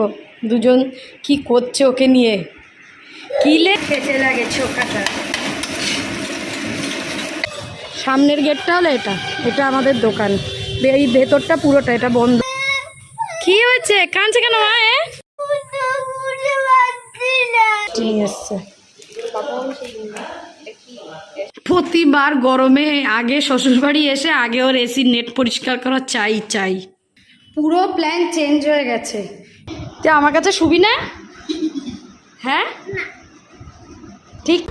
দেখো দুজন কি করছে ওকে নিয়ে? কিলে খেতে লাগে চোখাটা সামনের গেটটা হলো এটা এটা আমাদের দোকান। এই ভেতরটা পুরোটা এটা বন্ধ। কি হয়েছে? কাঁদছে কেন? প্রতিবার গরমে আগে শ্বশুরবাড়ি এসে আগে ওর এসির নেট পরিষ্কার করা চাই চাই। পুরো প্ল্যান চেঞ্জ হয়ে গেছে। যে আমার কাছে শুবি না হ্যাঁ? ঠিক।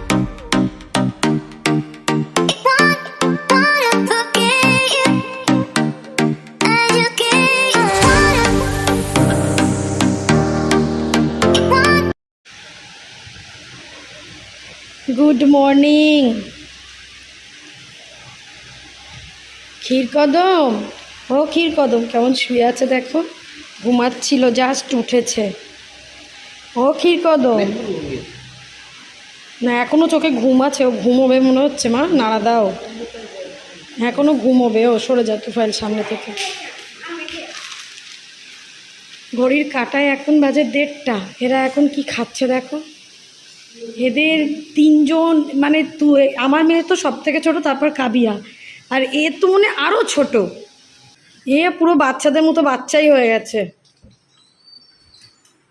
গুড মর্নিং ক্ষীর কদম ও ক্ষীর কদম কেমন শুয়ে আছে দেখো। ঘুমাচ্ছিল জাস্ট উঠেছে। ও ক্ষীর কদম। না, এখনও চোখে ঘুম আছে, ও ঘুমোবে মনে হচ্ছে, মা। নাড়া দাও। এখনও ঘুমোবে, ও সরে যাও তুফাইল সামনে থেকে। ঘড়ির কাটায় এখন বাজে দেড়টা। এরা এখন কি খাচ্ছে দেখো? এদের তিনজন মানে তু আমার মেয়ে তো সব থেকে ছোটো, তারপর কাবিয়া। আর এ তো মনে আরও ছোট। এ পুরো বাচ্চাদের মতো বাচ্চাই হয়ে গেছে।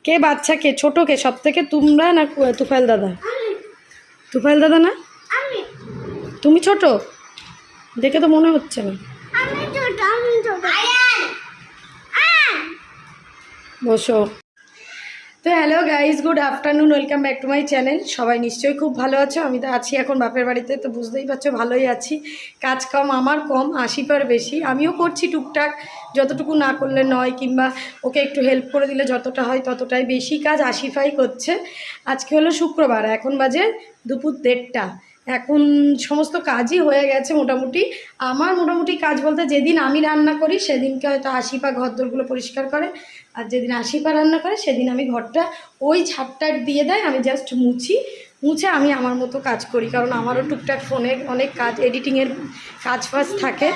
কে বাচ্চা, কে ছোট, কে সব থেকে তোমরা না তুফাইল দাদা? তুফাইল দাদা না? তুমি ছোট? দেখে তো মনে হচ্ছে না। বসো। তো hello guys good afternoon, welcome back to my channel. সবাই নিশ্চয়ই খুব ভালো আছো। আমি তো আছি এখন বাপের বাড়িতে, তো বুঝতেই পারছ ভালোই আছি। কাজ কম, আমার কম আশি পার বেশি। আমিও করছি টুকটাক। যতটুকু না করলে নয় কিংবা ওকে একটু হেল্প করে দিলে যতটা হয় ততটাই বেশি কাজ আশিফাই করছে। আজকে হলো শুক্রবার, এখন বাজে দুপুর দেড়টা। এখন সমস্ত কাজই হয়ে গেছে মোটামুটি। আমার মোটামুটি কাজ বলতে যেদিন আমি রান্না করি সেদিনকে হয়তো আশিপা ঘরদোরগুলো পরিষ্কার করে আর যেদিন আশিপা রান্না করে সেদিন আমি ঘরটা ওই ছাপটার দিয়ে দেয়, আমি জাস্ট মুছি। মুছে আমি আমার মতো কাজ করি, কারণ আমারও টুকটাক ফোনে অনেক কাজ, এডিটিংয়ের কাজ ফাজ থাকে।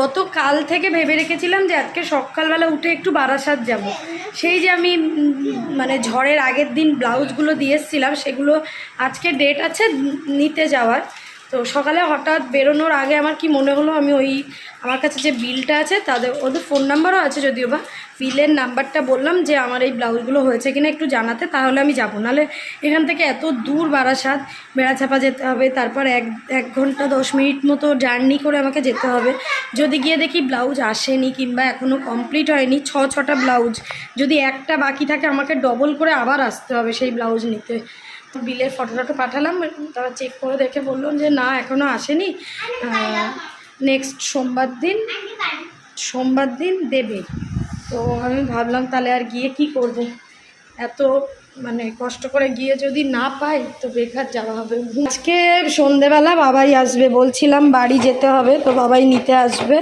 গত কাল থেকে ভেবে রেখেছিলাম যে আজকে সকালবেলা উঠে একটু বারাসাত যাব। সেই যে আমি মানে ঝড়ের আগের দিন ব্লাউজগুলো দিয়ে এসেছিলাম, সেগুলো আজকে ডেট আছে নিতে যাওয়ার। তো সকালে হঠাৎ বেরোনোর আগে আমার কি মনে হলো, আমি ওই, আমার কাছে যে বিলটা আছে, তাদের, ওদের ফোন নাম্বারও আছে যদিও বা বিলের নাম্বারটা বললাম যে আমার এই ব্লাউজগুলো হয়েছে কিনা একটু জানাতে, তাহলে আমি যাব। নাহলে এখান থেকে এত দূর বারাসাত, বেড়াচাপা যেতে হবে, তারপর এক এক ঘণ্টা দশ মিনিট মতো জার্নি করে আমাকে যেতে হবে। যদি গিয়ে দেখি ব্লাউজ আসেনি কিংবা এখনও কমপ্লিট হয়নি, ছ, ছটা ব্লাউজ, যদি একটা বাকি থাকে আমাকে ডবল করে আবার আসতে হবে সেই ব্লাউজ নিতে। বিলের ফটো টটো পাঠালাম, তারা চেক করে দেখে বলল যে না এখনও আসেনি। নেক্সট সোমবার দিন সোমবার দিন দেবে। তো আমি ভাবলাম তাহলে আর গিয়ে কি করব? এত মানে কষ্ট করে গিয়ে যদি না পাই, তো বেকার যাওয়া হবে। আজকে সন্ধেবেলা বাবাই আসবে, বলছিলাম বাড়ি যেতে হবে, তো বাবাই নিতে আসবে।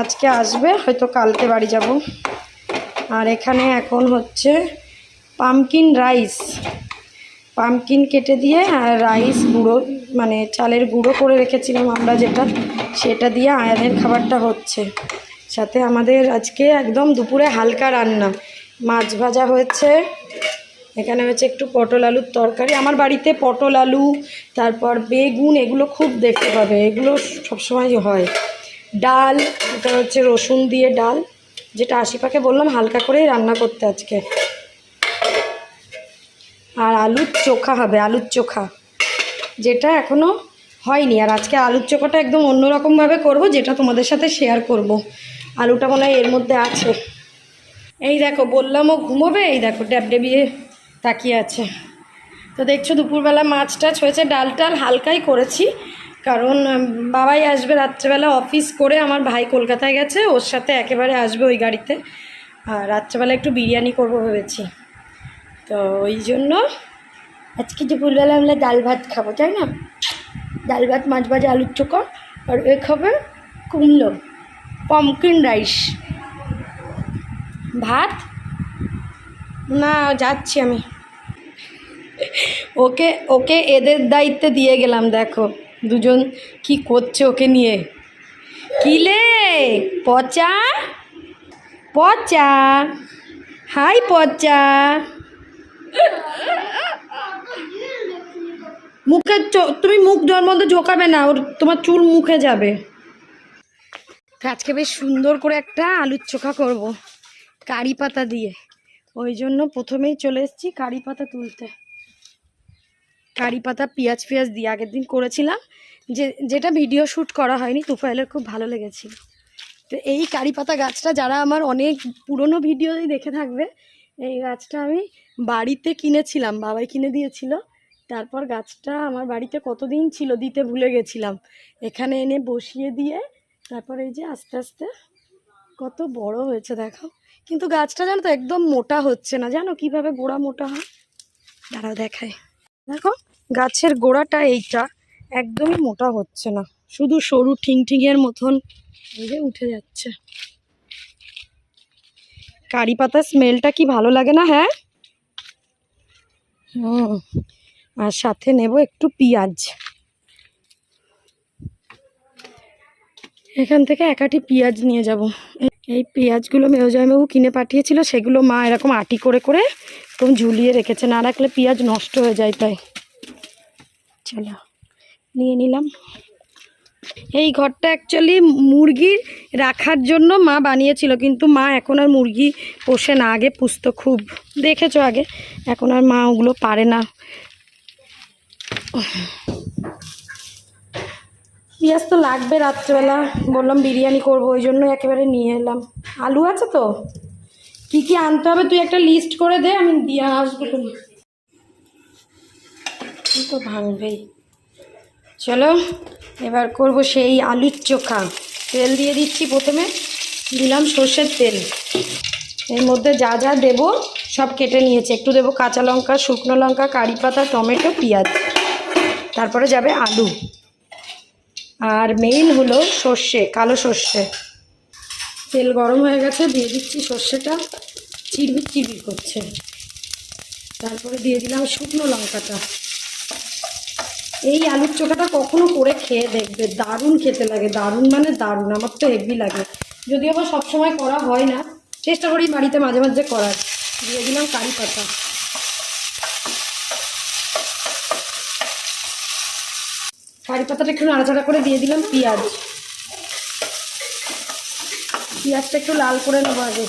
আজকে আসবে, হয়তো কালকে বাড়ি যাব। আর এখানে এখন হচ্ছে পামকিন রাইস পামকিন কেটে দিয়ে আর রাইস গুঁড়ো মানে চালের গুঁড়ো করে রেখেছিলাম আমরা যেটা, সেটা দিয়ে আয়নের খাবারটা হচ্ছে। সাথে আমাদের আজকে একদম দুপুরে হালকা রান্না। মাছ ভাজা হয়েছে। এখানে হচ্ছে একটু পটল আলুর তরকারি। আমার বাড়িতে পটল আলু, তারপর বেগুন, এগুলো খুব দেখতে পাবে। এগুলো সবসময় হয়। ডাল, এটা হচ্ছে রসুন দিয়ে ডাল, যেটা আশিপাকে বললাম হালকা করেই রান্না করতে আজকে। আর আলুর চোখা হবে, আলুর চোখা। যেটা এখনও হয়নি। আর আজকে আলুর চোখাটা একদম অন্যরকমভাবে করব, যেটা তোমাদের সাথে শেয়ার করব। আলুটা মনে হয় এর মধ্যে আছে। এই দেখো বললাম ও ঘুমোবে, এই দেখো, ড্যাব ডেবিয়ে তাকিয়ে আছে। তো দেখছ, দুপুরবেলা মাছ টাছ হয়েছে, ডাল টাল হালকাই করেছি, কারণ বাবাই আসবে রাত্রেবেলা অফিস করে, আমার ভাই কলকাতায় গেছে, ওর সাথে একেবারে আসবে ওই গাড়িতে। আর রাত্রেবেলা একটু বিরিয়ানি করব ভেবেছি। তো ওই জন্য আজকে দুপুরবেলা আমরা ডাল ভাত খাব, তাই না? ডাল ভাত, মাছ ভাজা, আলুর চোখা, আর এ খাবে কুমড়ো। পমকিন রাইস ভাত? না, যাচ্ছি আমি। ওকে ওকে এদের দায়িত্বে দিয়ে গেলাম, দেখো। দুজন কি করছে ওকে নিয়ে। কিলে পচা? পচা। হাই, পচা। মুখে তুমি মুখ জল মধ্যে ঝোকাবে না, ওর তোমার চুল মুখে যাবে। তো আজকে বেশ সুন্দর করে একটা আলুর চোখা করব, কারি পাতা দিয়ে। ওই জন্য প্রথমেই চলে এসেছি কারি পাতা তুলতে। কারি পাতা, পেঁয়াজ পেঁয়াজ দিয়ে আগের দিন করেছিলাম, যে, যেটা ভিডিও শ্যুট করা হয়নি, তুফাইলের খুব ভালো লেগেছিল। তো এই কারি পাতা গাছটা যারা আমার অনেক পুরনো ভিডিওই দেখে থাকবে, এই গাছটা আমি বাড়িতে কিনেছিলাম, বাবাই কিনে দিয়েছিল। তারপর গাছটা আমার বাড়িতে কতদিন ছিল দিতে ভুলে গেছিলাম। এখানে এনে বসিয়ে দিয়ে তারপর এই যে আস্তে আস্তে কত বড় হয়েছে, দেখো। কিন্তু গাছটা জানো তো একদম মোটা হচ্ছে না। জানো কীভাবে গোড়া মোটা হয়? দাঁড়াও দেখায় দেখো, গাছের গোড়াটা এইটা, একদমই মোটা হচ্ছে না। শুধু সরু ঠিং ঠিঙের মতন এই যে উঠে যাচ্ছে। কারি পাতার স্মেলটা কি ভালো লাগে না হ্যাঁ? হুম, আর সাথে নেব একটু পেঁয়াজ। এখান থেকে একাটি পেঁয়াজ নিয়ে যাব। এই পেঁয়াজগুলো মেয়জামাবু কিনে পাঠিয়েছিল, সেগুলো মা এরকম আটি করে করে এরকম ঝুলিয়ে রেখেছে, না রাখলে পেঁয়াজ নষ্ট হয়ে যায় তাই। চলো, নিয়ে নিলাম। এই ঘরটা অ্যাকচুয়ালি মুরগির রাখার জন্য মা বানিয়েছিল, কিন্তু মা এখন আর মুরগি পোষে না, আগে পুষতো খুব। দেখেছ আগে? এখন আর মা ওগুলো পারে না। পেঁয়াজ তো লাগবে রাত্রেবেলা। বললাম বিরিয়ানি করব, ওই জন্য একেবারে নিয়ে এলাম। আলু আছে তো? কি কি আনতে হবে তুই একটা লিস্ট করে দে, আমি দিয়ে আসব। তুমি তো ভাঙবেই। চলো, এবার করব সেই আলুর চোখা। তেল দিয়ে দিচ্ছি প্রথমে। দিলাম সর্ষের তেল। এর মধ্যে যা যা দেব সব কেটে নিয়েছে। একটু দেবো কাঁচা লঙ্কা, শুকনো লঙ্কা, কারি পাতা, টমেটো, পেঁয়াজ। তারপরে যাবে আলু। আর মেইন হলো সর্ষে, কালো সর্ষে। তেল গরম হয়ে গেছে, দিয়ে দিচ্ছি সর্ষেটা। চিরবির চিরবির করছে। তারপরে দিয়ে দিলাম শুকনো লঙ্কাটা। এই আলুর চোখাটা কখনো করে খেয়ে দেখবে, দারুণ খেতে লাগে, দারুণ মানে দারুণ, আমার তো হেভি লাগে। যদিও বা সবসময় করা হয় না, চেষ্টা করি বাড়িতে মাঝে মাঝে করার। দিয়ে দিলাম কারি পাতা। কারি পাতাটা একটু নাড়াচাড়া করে দিয়ে দিলাম পেঁয়াজ। পেঁয়াজটা একটু লাল করে নেব আগে।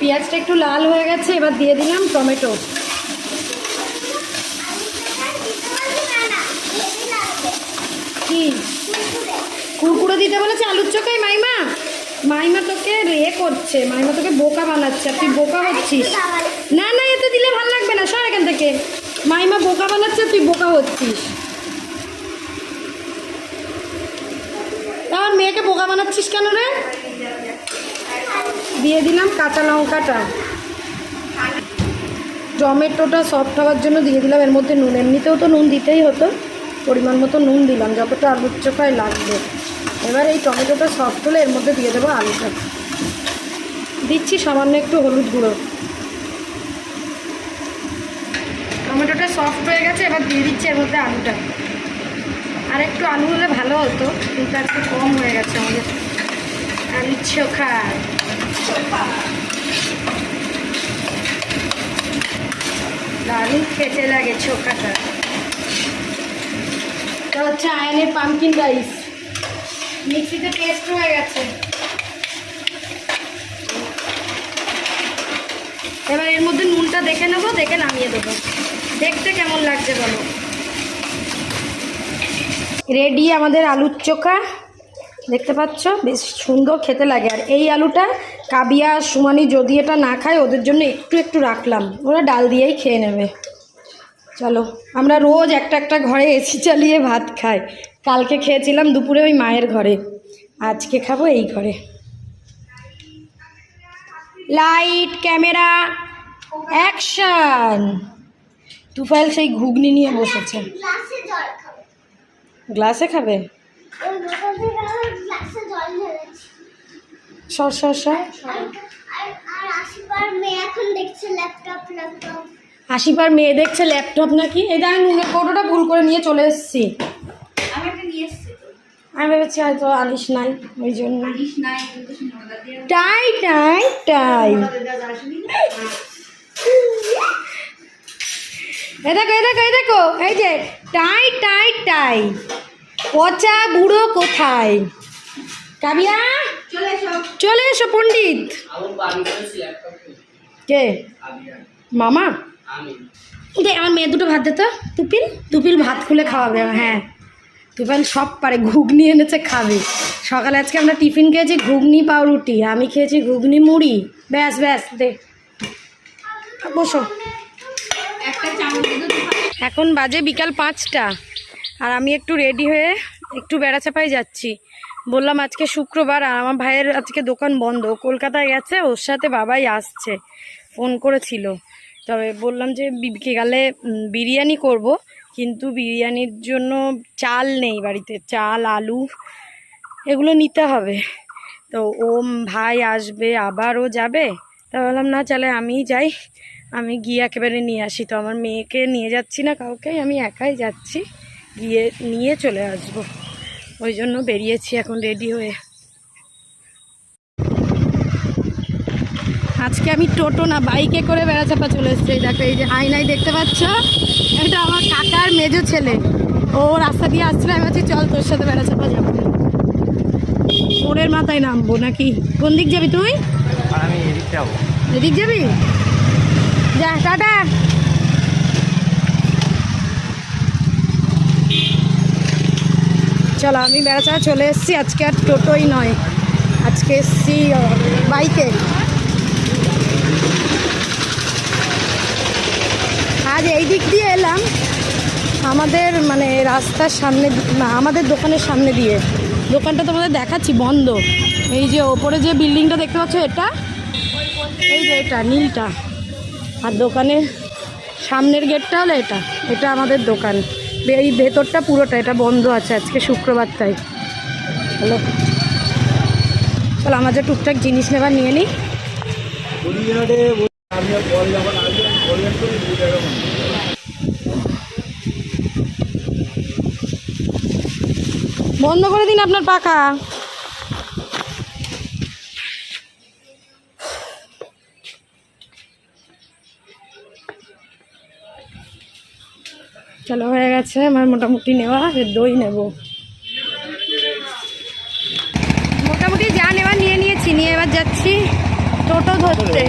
পেঁয়াজটা একটু লাল হয়ে গেছে, এবার দিয়ে দিলাম টমেটো। কি? কুরকুরে দিতে বলেছে আলুর চোখাই, মাইমা? মাইমা তোকে রে করছে, মাইমা তোকে বোকা বানাচ্ছে, আর তুই বোকা হচ্ছিস। না না, এতে দিলে ভালো লাগবে না, সর এখান থেকে। মাইমা বোকা বানাচ্ছে, তুই বোকা হচ্ছিস। আমার মেয়েকে বোকা বানাচ্ছিস কেন রে? দিয়ে দিলাম কাঁচা লঙ্কাটা। টমেটোটা সফট হওয়ার জন্য দিয়ে দিলাম, এর মধ্যে নুন। এমনিতেও তো নুন দিতেই হতো, পরিমাণ মতো নুন দিলাম, যতটা আলুর চোখায় লাগবে। এবার এই টমেটোটা সফট হলে এর মধ্যে দিয়ে দেবো আলুটা। দিচ্ছি সামান্য একটু হলুদ গুঁড়ো। টমেটোটা সফট হয়ে গেছে, এবার দিয়ে দিচ্ছি এর মধ্যে আলুটা। আর একটু আলু হলে ভালো হতো, কিন্তু একটু কম হয়ে গেছে আমাদের। আলুর চোখা। দারুণ খেতে লাগে চোখাটা। এটা হচ্ছে আয়নের পামকিন রাইস মিক্সিতে টেস্ট হয়ে গেছে। এবার এর মধ্যে নুনটা দেখে নেব, দেখে নামিয়ে দেবো। দেখতে কেমন লাগছে বলো? রেডি আমাদের আলুর চোখা। দেখতে পাচ্ছ? বেশ সুন্দর খেতে লাগে। আর এই আলুটা কাবিয়া সুমানি যদি এটা না খায়, ওদের জন্য একটু একটু রাখলাম। ওরা ডাল দিয়েই খেয়ে নেবে। চলো, আমরা রোজ একটা একটা ঘরে এসি চালিয়ে ভাত খাই। কালকে খেয়েছিলাম দুপুরে ওই মায়ের ঘরে। আজকে খাব এই ঘরে। লাইট ক্যামেরা অ্যাকশন তুফাইল সেই ঘুগনি নিয়ে বসেছে। গ্লাসে জল খাব। গ্লাসে খাবে? ওই বোতল থেকে আমার গ্লাসে জল ঢেলেছি। সর সর সর। আশিবার মেয়ে দেখছে ল্যাপটপ নাকি? এই দেখ নুনের কৌটোটা ভুল করে নিয়ে চলে এসেছি। আমি আমি ভেবেছি হয়তো আলিশ নাই ওই জন্য। টাই টাই টাই এ দেখো এ দেখো এ দেখো এই যে টাই টাই টাই। পচা বুড়ো কোথায়? কাবিয়া? চলে এসো। পণ্ডিত। কে। মামা? দে আমার মেয়ে দুটো ভাত দিত তুপিল তুপিল ভাত খুলে খাওয়াবে হ্যাঁ। তুপিল সব পারে ঘুগনি এনেছে খাবে। সকালে আজকে আমরা টিফিন খেয়েছি ঘুগনি পাউরুটি। আমি খেয়েছি ঘুগনি মুড়ি। ব্যাস ব্যাস দে। বসো। এখন বাজে বিকাল পাঁচটা। আর আমি একটু রেডি হয়ে একটু বেড়াচাপাই যাচ্ছি। বললাম আজকে শুক্রবার আর আমার ভাইয়ের আজকে দোকান বন্ধ। কলকাতায় গেছে ওর সাথে বাবাই আসছে ফোন করেছিল। তবে বললাম যে উম, বিরিয়ানি করব কিন্তু বিরিয়ানির জন্য চাল নেই বাড়িতে চাল আলু এগুলো নিতে হবে। তো ও ভাই আসবে আবার ও যাবে। তা বললাম না চলে আমিই যাই। আমি গিয়ে একেবারে নিয়ে আসি তো আমার মেয়েকে নিয়ে যাচ্ছি না কাউকে আমি একাই যাচ্ছি গিয়ে নিয়ে চলে আসব। ওই জন্য বেরিয়েছি এখন রেডি হয়ে। আজকে আমি টোটো না বাইকে করে বেড়াচাপা চলে এসেছি। এই দেখো এই যে আয়নাই দেখতে পাচ্ছ? এটা আমার কাকার মেজো ছেলে। ও রাস্তা দিয়ে আসছিল আমি বলছি চল তোর সাথে বেড়াচাপা যাব। ওরের মাথায় নামবো নাকি? কোন দিক যাবি তুই? এদিক যাবি? যা, টাটা। চলো, আমি বেড়াচা চলে এসেছি। আজকে আর টোটোই নয়। আজকে এসছি বাইকে। আজ এই দিক দিয়ে এলাম। আমাদের মানে রাস্তার সামনে আমাদের দোকানের সামনে দিয়ে। দোকানটা তোমাদের দেখাচ্ছি, বন্ধ। এই যে ওপরে যে বিল্ডিংটা দেখতে পাচ্ছ, এটা? এই যে এটা, নীলটা। আর দোকানের সামনের গেটটা হলো এটা। এটা আমাদের দোকান। এই ভেতরটা পুরোটা, এটা বন্ধ আছে আজকে শুক্রবার তাই। হ্যালো চলো আমার যে টুকটাক জিনিস নেবার নিয়ে নিই। বন্ধ করে দিন আপনার পাখা। চলো, হয়ে গেছে। আমার মোটামুটি নেওয়া দই নেব। মোটামুটি যা নেওয়া নিয়ে নিয়েছি, নিয়ে এবার যাচ্ছি টোটো ধরতে।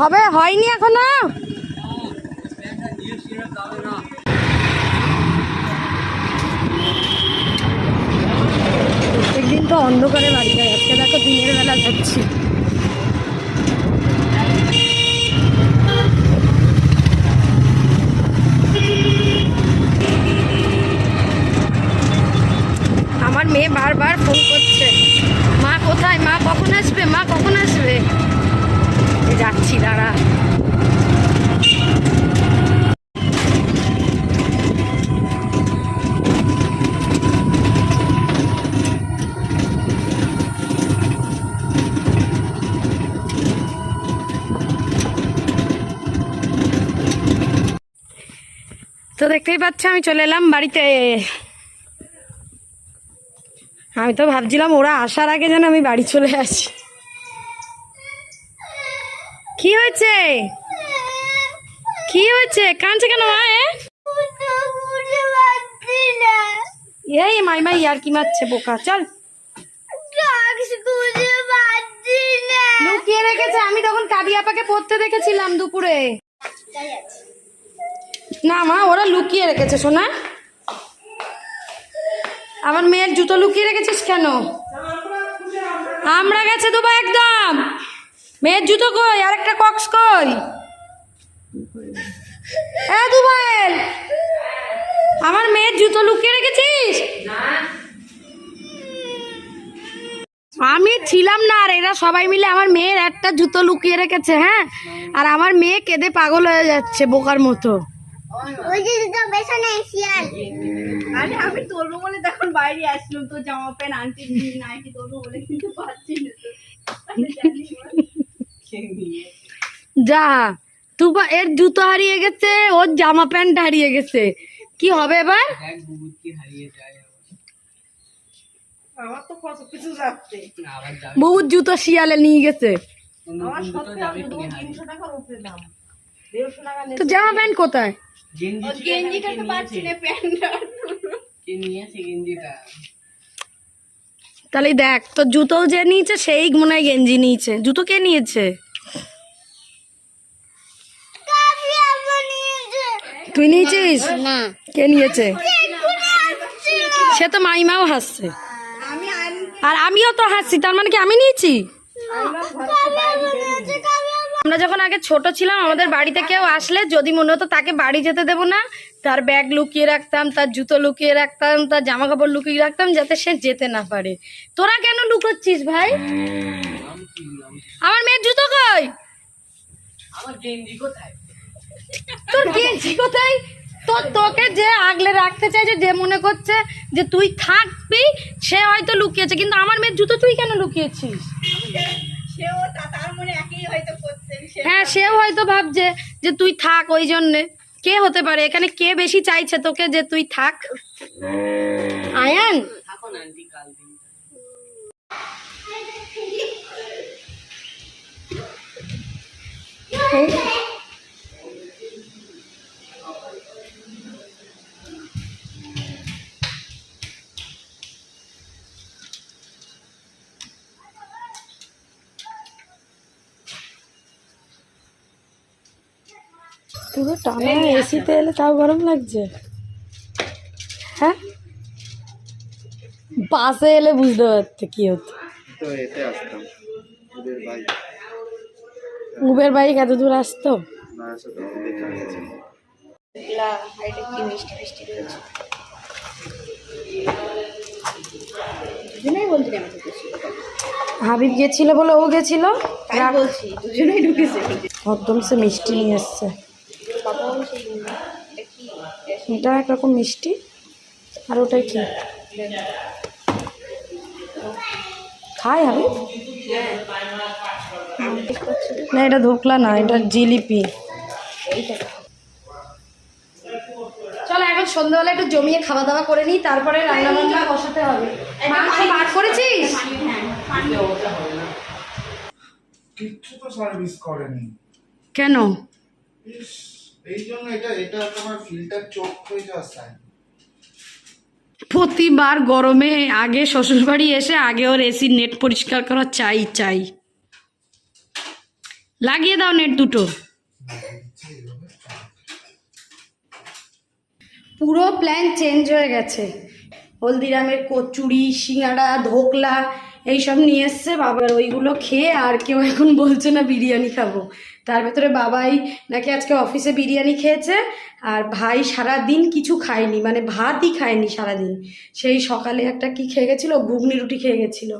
হবে, হয়নি এখনও? তো অন্ধকারে বাড়ি যায়। আজকে দেখো দিনের বেলা যাচ্ছি। আমার মেয়ে বারবার ফোন করছে। মা কোথায়? মা কখন আসবে? মা কখন আসবে? যাচ্ছি, দাঁড়া তো পাচ্ছ আমি চলে এলাম বাড়িতে। আমি তো ভাবছিলাম ওরা আসার আগে যেন আমি বাড়ি চলে আসি। কি হয়েছে? কি হয়েছে? কাঁদছে কেন এই মাই মাই, আর কি মারছে বোকা? চল। লুকিয়ে রেখেছে, আমি তখন কাদিয়াপাকে পড়তে দেখেছিলাম দুপুরে। না মা, ওরা লুকিয়ে রেখেছে শোনা আমার মেয়ের জুতো লুকিয়ে রেখেছিস কেন? আমরা গেছে দুবা একদম। মেয়ের জুতো কই? আর একটা কক্স কই? এ দুবাইল, আমার মেয়ের জুতো লুকিয়ে রেখেছিস? আমি ছিলাম না আর এরা সবাই মিলে আমার মেয়ের একটা জুতো লুকিয়ে রেখেছে হ্যাঁ? আর আমার মেয়ে কেঁদে পাগল হয়ে যাচ্ছে বোকার মতো। ওই যে দুটো পেছনে শিয়াল। আরে আমি তোলবো বলে তখন বাইরে আসলাম। তো জামা প্যান্ট আনতে নাইটি তোলবো বলে কিন্তু পাচ্ছি না যা তুবা এর জুতো হারিয়ে গেছে ওর জামা প্যান্ট হারিয়ে গেছে। কি হবে এবার? দেখ বুবুর কি হারিয়ে যায় আবার। আমার তো কত কিছু যাচ্ছে। না, আবার যাবে। বহুত জুতো শিয়ালে নিয়ে গেছে। তো জামা প্যান্ট কোথায়? গেঞ্জিটা তো পাচ্ছি না প্যান্টটা কে নিয়েছে গেঞ্জিটা? তাহলে দেখ তো জুতো যে নিয়েছে সেই মনে হয় গেঞ্জি নিয়েছে। জুতো কে নিয়েছে? তুই নিয়েছিস? না। কে নিয়েছে? সে তো মাইমাও হাসছে। আর আমিও তো হাসছি তার মানে কি আমি নিয়েছি আমরা যখন আগে ছোট ছিলাম আমাদের বাড়িতে কেউ আসলে যদি মনে হতো তাকে বাড়ি যেতে দেবো না তার ব্যাগ লুকিয়ে রাখতাম তার জুতো লুকিয়ে রাখতাম তার জামা কাপড় লুকিয়ে রাখতাম যাতে সে যেতে না পারে। তোরা কেন লুকোচ্ছিস ভাই? আমার মেয়ের জুতো কই? তোর গেঞ্জি কোথায়? তোর তোকে যে আগলে রাখতে চাইছে যে মনে করছে যে তুই থাকবি সে হয়তো লুকিয়েছে কিন্তু আমার মেয়ের জুতো তুই কেন লুকিয়েছিস? সেও তার মনে একই হয়তো করছে হ্যাঁ সেও হয়তো ভাবছে যে তুই থাক ওই জন্যে। কে হতে পারে? এখানে কে বেশি চাইছে তোকে যে তুই থাক? আয়ান? থাকো পুরো টানা এসিতে এলে তাও গরম লাগছে। হ্যাঁ? বাসে এলে বুঝতে পারতে কি হতো। তো এতে আসতাম। ওদের ভাই। উবের বাইক এত দূর আসতো? হাবিব গেছিল বলে ও গেছিল? বলছি দুজনেই ঢুকেছে। একদম সে মিষ্টি নিয়ে এসছে। এটা একরকম মিষ্টি আর ওটাই কি খাই আমি। না এটা ধোকলা না এটা জিলিপি। চলো এখন সন্ধ্যাবেলা একটু জমিয়ে খাওয়া দাওয়া করে নিই তারপরে রান্না বান্না বসাতে হবে। মাংস বার করেছিস? কিচ্ছু তো সার্ভিস করেনি। কেন? ইস, এই জন্য এটা এটা তোমার ফিল্টার চোখ হয়ে যাওয়ার sign। প্রতিবার গরমে আগে শ্বশুরবাড়ি এসে আগে ওর এসির নেট পরিষ্কার করা চাই চাই। লাগিয়ে দাও নেট দুটো। পুরো প্ল্যান চেঞ্জ হয়ে গেছে। হলদিরামের কচুরি সিঙ্গাড়া ধোকলা এইসব নিয়ে এসছে, বাবার ওইগুলো খেয়ে আর কেউ এখন বলছে না বিরিয়ানি খাব। তার ভেতরে বাবাই নাকি আজকে অফিসে বিরিয়ানি খেয়েছে আর ভাই সারা দিন কিছু খায়নি মানে ভাতই খায়নি সারাদিন। সেই সকালে একটা কি খেয়ে গেছিল? ঘুগনি রুটি খেয়ে গেছিল।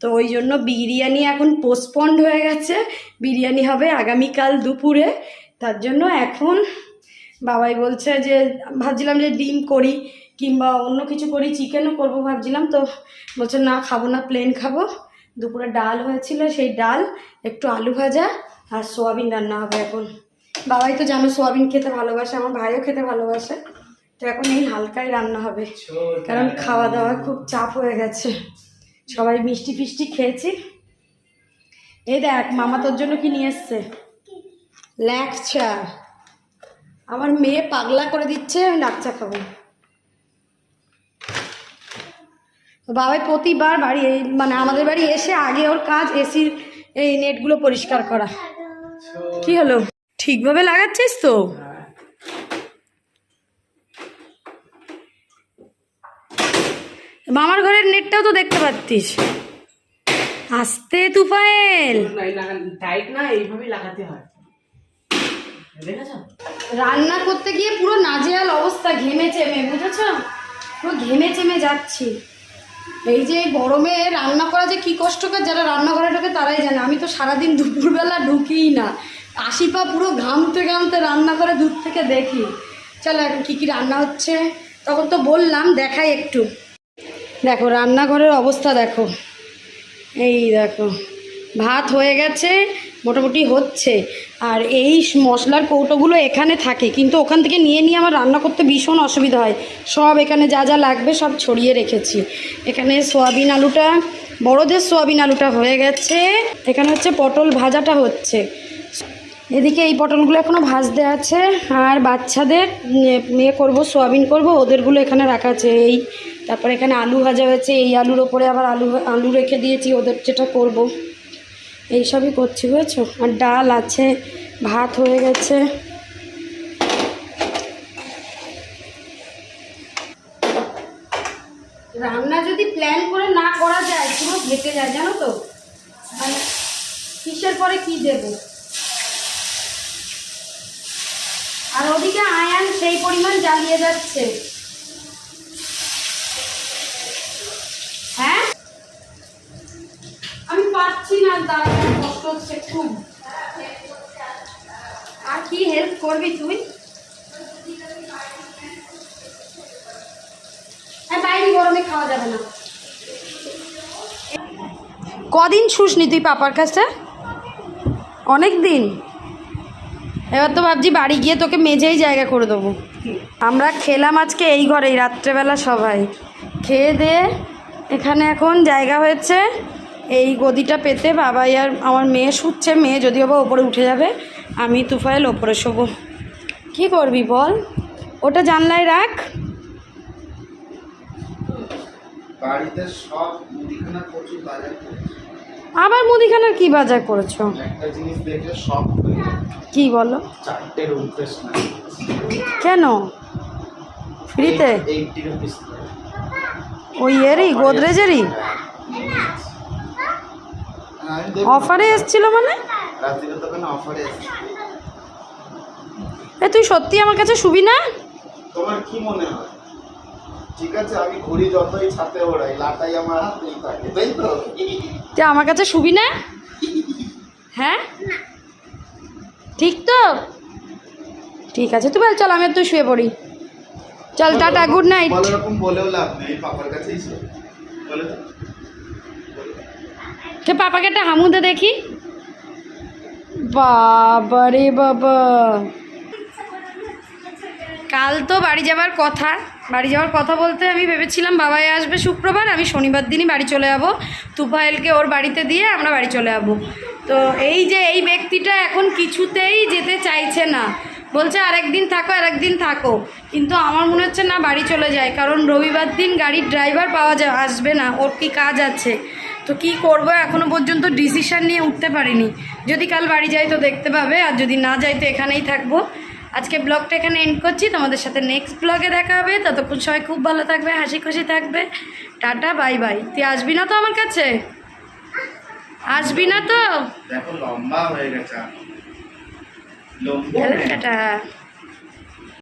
তো ওই জন্য বিরিয়ানি এখন পোস্টপন্ড হয়ে গেছে। বিরিয়ানি হবে আগামীকাল দুপুরে। তার জন্য এখন বাবাই বলছে যে, ভাবছিলাম যে ডিম করি। কিংবা অন্য কিছু করি চিকেনও করব ভাবছিলাম তো বলছে না খাব না প্লেন খাব। দুপুরে ডাল হয়েছিল সেই ডাল একটু আলু ভাজা আর সোয়াবিন রান্না হবে এখন। বাবাই তো জানো সোয়াবিন খেতে ভালোবাসে আমার ভাইও খেতে ভালোবাসে। তো এখন এই হালকাই রান্না হবে কারণ খাওয়া দাওয়া খুব চাপ হয়ে গেছে। সবাই মিষ্টি ফিষ্টি খেয়েছি। এই দেখ মামা তোর জন্য কি নিয়ে এসছে? ল্যাকচা আমার মেয়ে পাগলা করে দিচ্ছে আমি লাচ্চা খাব তো বাবাই প্রতিবার বাড়ি মানে আমাদের বাড়ি এসে আগে ওর কাজ এসির এই নেটগুলো পরিষ্কার করা। কি হলো? ঠিকভাবে লাগাচ্ছিস তো? মামার ঘরের নেটটাও তো দেখতে পাচ্ছিস। আস্তে তুফাইল রান্না করতে গিয়ে পুরো নাজেহাল অবস্থা ঘেমে চেমে বুঝেছ? পুরো ঘেমে চেমে যাচ্ছি। এই যে গরমে রান্না করা যে কি কষ্টকর, যারা রান্নাঘরে ঢোকে তারাই জানে। আমি তো সারাদিন দুপুরবেলা ঢুকিই না। আশি পা পুরো ঘামতে ঘামতে রান্না করে দূর থেকে দেখি। চলো এখন কী কী রান্না হচ্ছে? তখন তো বললাম, দেখাই একটু। দেখো, রান্নাঘরের অবস্থা দেখো। এই দেখো, ভাত হয়ে গেছে। মোটামুটি হচ্ছে। আর এই মশলার কৌটোগুলো এখানে থাকে, কিন্তু ওখান থেকে নিয়ে নিয়ে আমার রান্না করতে ভীষণ অসুবিধা হয়। সব এখানে যা যা লাগবে সব ছড়িয়ে রেখেছি। এখানে সোয়াবিন আলুটা, বড়দের সোয়াবিন আলুটা হয়ে গেছে। এখানে হচ্ছে পটল ভাজাটা হচ্ছে। এদিকে এই পটলগুলো এখনও ভাজতে আছে। আর বাচ্চাদের মেয়ে করব, সোয়াবিন করব, ওদেরগুলো এখানে রাখা আছে। এই, তারপরে এখানে আলু ভাজা হয়েছে। এই আলুর ওপরে আবার আলু আলু রেখে দিয়েছি, ওদের যেটা করব। এইসবই করছি, বুঝেছ? আর ডাল আছে, ভাত হয়ে গেছে। রান্না যদি প্ল্যান করে না করা যায়, পুরো ঘেটে যায়, জানো তো? মানে কিসের পরে কি দেবো? আর ওদিকে আয়ান সেই পরিমাণ জ্বালিয়ে যাচ্ছে হ্যাঁ পাচ্ছি না দাঁড়াতে কষ্ট হচ্ছে খুব। আর কি হেল্প করবি তুই? হ্যাঁ কদিন শুসনি তুই পাপার কাছে? অনেক দিন। এবার তো ভাবছি বাড়ি গিয়ে তোকে মেঝেই জায়গা করে দেবো। আমরা খেলাম আজকে এই ঘরেই, রাত্রেবেলা সবাই। খেয়ে দিয়ে এখানে এখন জায়গা হয়েছে। এই গদিটা পেতে বাবাই আর আমার মেয়ে শুচ্ছে মেয়ে যদিও বা ওপরে উঠে যাবে আমি তুফাইল ওপরে শোবো। কী করবি বল? ওটা জানলায় রাখ। আবার মুদিখানার কি বাজার করেছ? হয়ে। কি বলো? কেন? ফ্রিতে? ওই এরই গোদরেজেরই? অফারে এসছিল মানে? অফারে এ তুই সত্যি আমার কাছে শুবি না? তোমার কি মনে হয়? ঠিক আছে আমি ঘুরি যতই ছাতে ওড়াই লাটাই আমার হাতেই থাকে তাই তো? তুই আমার কাছে শুবি না? হ্যাঁ? ঠিক তো? ঠিক আছে তুই বল চল আমি একটু শুয়ে পড়ি। চল টাটা গুড নাইট বলেও লাভ নেই পাপার কাছেই বলে তো পাপাকে একটা হামুদে দেখি। বাবা রে বাবা। কাল তো বাড়ি যাবার কথা। বাড়ি যাওয়ার কথা বলতে আমি ভেবেছিলাম বাবাই আসবে শুক্রবার, আমি শনিবার দিনই বাড়ি চলে যাব। তুফাইলকে ওর বাড়িতে দিয়ে আমরা বাড়ি চলে যাব। তো এই যে এই ব্যক্তিটা এখন কিছুতেই যেতে চাইছে না। বলছে আরেকদিন থাকো আরেকদিন থাকো। কিন্তু আমার মনে হচ্ছে না বাড়ি চলে যায়, কারণ রবিবার দিন গাড়ির ড্রাইভার পাওয়া যা, আসবে না। ওর কি কাজ আছে? তো কি করব? এখনও পর্যন্ত ডিসিশন নিয়ে উঠতে পারিনি। যদি কাল বাড়ি যাই তো দেখতে পাবে আর যদি না যাই তো এখানেই থাকব। আজকে ব্লগটা এখানে এন্ড করছি তোমাদের সাথে নেক্সট ব্লগে দেখা হবে। ততক্ষণ সবাই খুব ভালো থাকবে হাসি খুশি থাকবে। টাটা বাই বাই তুই আসবি না তো আমার কাছে? আসবি না তো? হয়ে টাটা।